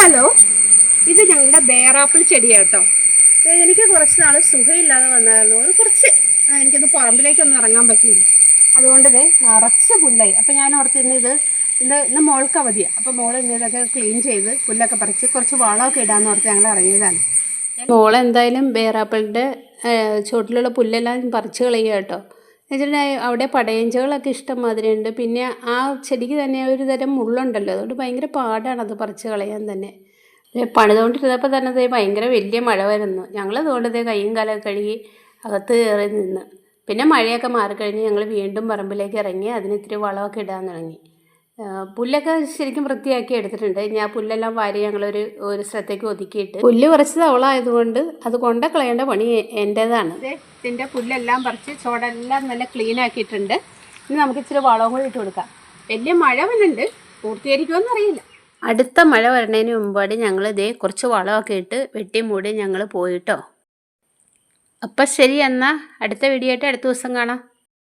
Hello. ഇത് ഞങ്ങളുടെ ബേറാപ്പിൾ ചെടിയാട്ടോ. എനിക്ക് കുറച്ച് നാൾ സുഖമില്ലാതെ വന്നായിരുന്നു. ഒരു കുറച്ച് എനിക്കൊന്ന് പറമ്പിലേക്കൊന്നും ഇറങ്ങാൻ പറ്റിയില്ല. അതുകൊണ്ട് നിറച്ച് പുല്ലായി. അപ്പം ഞാൻ ഓർത്ത് ഇന്ന് ഇത് ഇന്ന് ഇന്ന് മോൾക്ക് അവധിയാണ് അപ്പം മോൾ ഇന്ന് ഇതൊക്കെ ക്ലീൻ ചെയ്ത് പുല്ലൊക്കെ പറിച്ച് കുറച്ച് വളമൊക്കെ ഇടാമെന്ന് ഓർത്ത് ഞങ്ങൾ ഇറങ്ങിയതാണ്. മോളെന്തായാലും ബേറാപ്പിളിന്റെ ചുവട്ടിലുള്ള പുല്ലെല്ലാം പറിച്ച് കളയുക കേട്ടോ. എന്നുവെച്ചിട്ടുണ്ടെങ്കിൽ അവിടെ പടയഞ്ചകളൊക്കെ ഇഷ്ടം മാതിരി ഉണ്ട് പിന്നെ ആ ചെടിക്ക് തന്നെ ഒരു തരം മുള്ളുണ്ടല്ലോ. അതുകൊണ്ട് ഭയങ്കര പാടാണ് അത് പറിച്ച് കളയാൻ തന്നെ. പണിതുകൊണ്ടിരുന്നപ്പോൾ തന്നെ ഭയങ്കര വലിയ മഴ വരുന്നു. ഞങ്ങൾ അതുകൊണ്ട് ദേ കയ്യും കാലമൊക്കെ കഴുകി അകത്ത് കയറി നിന്ന്. പിന്നെ മഴയൊക്കെ മാറിക്കഴിഞ്ഞ് ഞങ്ങൾ വീണ്ടും പറമ്പിലേക്ക് ഇറങ്ങി അതിന് ഇത്തിരി വളമൊക്കെ ഇടാൻ തുടങ്ങി. പുല്ലൊക്കെ ശരിക്കും വൃത്തിയാക്കി എടുത്തിട്ടുണ്ട്. ഞാൻ പുല്ലെല്ലാം വാരി ഞങ്ങളൊരു ഒരു സ്ഥലത്തേക്ക് ഒതുക്കിയിട്ട് പുല്ല് കുറച്ച് തവളായതുകൊണ്ട് അത് കൊണ്ട കളയേണ്ട പണി എന്റെതാണ് ഇതിന്റെ പുല്ലെല്ലാം പറിച്ച് ചോടെല്ലാം നല്ല ക്ലീൻ ആക്കിയിട്ടുണ്ട്. ഇനി നമുക്ക് ഇച്ചിരി വളവും കൂടി ഇട്ട് കൊടുക്കാം. വലിയ മഴ വന്നുണ്ട് പൂർത്തീകരിക്കുമെന്ന് അറിയില്ല അടുത്ത മഴ വരുന്നതിന് മുമ്പാട് ഞങ്ങൾ ഇതേ കുറച്ച് വളമൊക്കെ ഇട്ട് വെട്ടി മൂടി ഞങ്ങൾ പോയിട്ടോ. അപ്പം ശരി എന്നാൽ അടുത്ത വീഡിയോ ആയിട്ട് അടുത്ത ദിവസം കാണാം.